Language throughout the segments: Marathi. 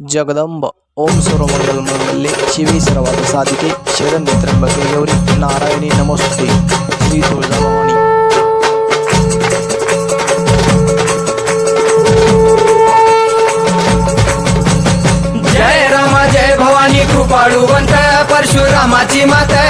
ಜಗದಂಬ, ಓಂ ಸೌರಮಂಗಲಮಲ್ಲಿ ಶಿವೇಶ್ವರವಾದ ಸಾಧಿಕೆ ಶಿವಮಿತ್ರಕ್ಕೆ ಗೌರಿ ನಾರಾಯಣಿ ನಮಸ್ತೆ. ಶ್ರೀ ತುಳಜಾವಾಣಿ ಜಯ ರಾಮ, ಜಯ ಭವಾನಿ, ಕೃಪಾಳುವಂತ ಪರಶುರಾಮಾಚಿ ಮಾತೆ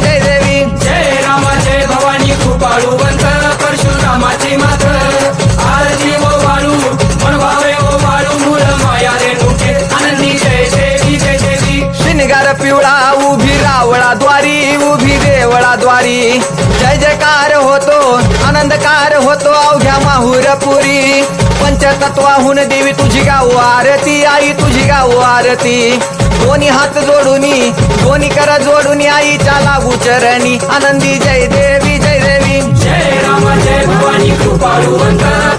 आनंदकार होतो अवघ्या माहुरपुरी. पंचतत्वाहून देवी तुझी गाव आरती आई तुझी गाव आरती. दोन्ही हात जोडूनी दोन्ही कर जोडून आईच्या लागू चरणी. आनंदी जय देवी जय देवी. जय राम जय भवानी कृपाळू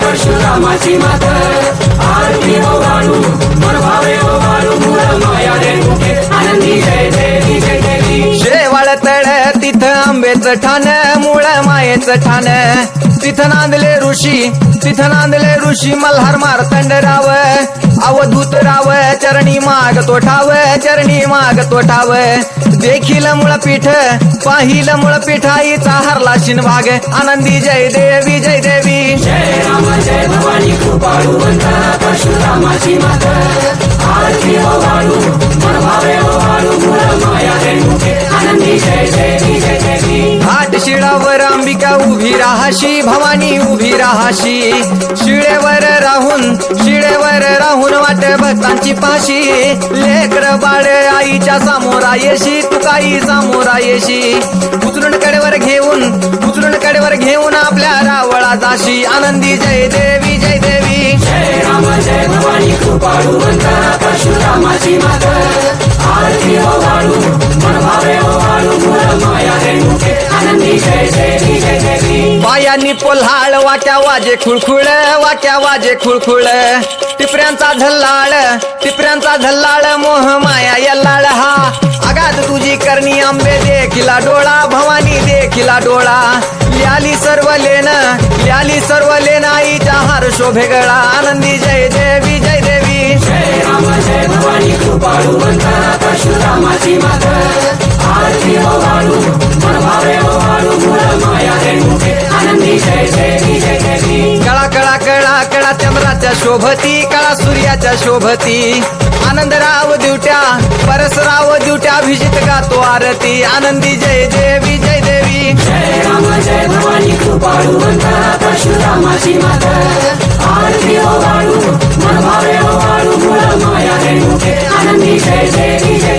परशुरामाची मात. आरती ओ वाळू मन भावे ओ वाळू मूळ माया रेणुके आनंदी जय देवी जय देवी. शेवाळ तळ तिथं आंबेचं ठाण मूळ ठाण तिथं नांदले ऋषी तिथं नांदले ऋषी मल्हार मारतंड राव अवधूत राव चरणी माग तो ठाव चरणी माग तो ठाव देखील मुळपीठ पाहिल मुळ पिठाईचा हरला शिन भाग आनंदी जय देवी जय देवी जय राम जय भवानी कृपाळू परशुरामाची आरती वाळू वाळू आनंदी जय देवी जय देवी. घाट शिळावर अंबिका उभी राहाशी भवानी उभी राहाशी. शिळेवर राहून शिळेवर राहून वाट भक्तांची पाशी. लेकर बाळ आईच्या सामोरा येशी तुकाई सामोरा येशी. उचलून कडेवर घेऊन उचलून कडेवर घेऊन आपल्या रावळा जाशी. आनंदी जय देवी जय देवी. जय राम जय भवानी कृपाळू परशुरामाची माता आरती ओ वाळू मन भावे हो, बायांनी पोल्हाळ वाट्या वाजे खुळखुळ वाट्या वाजे खुळखुळ. टिपऱ्यांचा झल्लाळ टिपऱ्यांचा झल्लाळ मोह माया यल्लाळ. हा आगात तुझी करणी आंबे देखिला डोळा भवानी देखिला डोळा. ल्याली सर्व लेन ल्याली सर्व लेन आईच्या हार शोभेगळा आनंदी जय देवी जय देवी. जय राम जय भवानी कृपाळू कळा कळा कळा कळा चंद्राच्या शोभती कळा सूर्याच्या शोभती. आनंदराव दिवट्या परसराव दिवट्या अभिजित गातो आरती. आनंदी जय देवी जय देवी. जय राम जय भवानी कृपाळू परशुरामाची आरती माया रेणुके. आनंदी जय देवी जय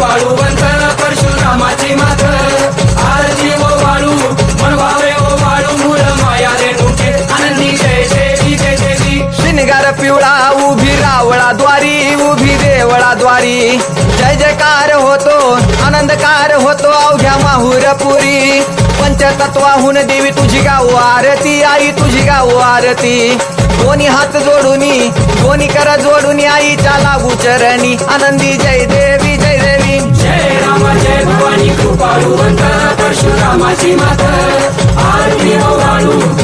जय परशुरामाची मात आरती ओ ओ मूळ माया रेणुके आनंदी जय देवी जय देवी शिनगार पिवळा उभी रावळा द्वारी उभी देवळा द्वारी. जय जयकार होतो आनंदकार होतो अवघ्या माहुरपुरी. पंचतत्वाहून देवी तुझी गाव आरती आई तुझी गाव आरती. दोन्ही हात जोडूनी दोन्ही कर जोडून आईच्या लागू चरणी. आनंदी जय देव. पाडू परशुरामाची मात. आरती हो